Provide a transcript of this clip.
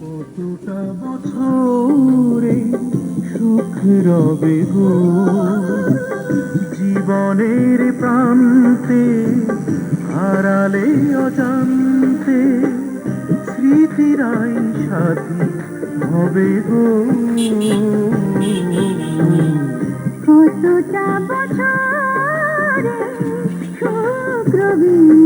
কতটা বছরে সুখ রবে গো? জীবনের প্রান্তে হারালে অজান্তে স্মৃতিরাই সাথী হবে গো। কতটা বছরে mm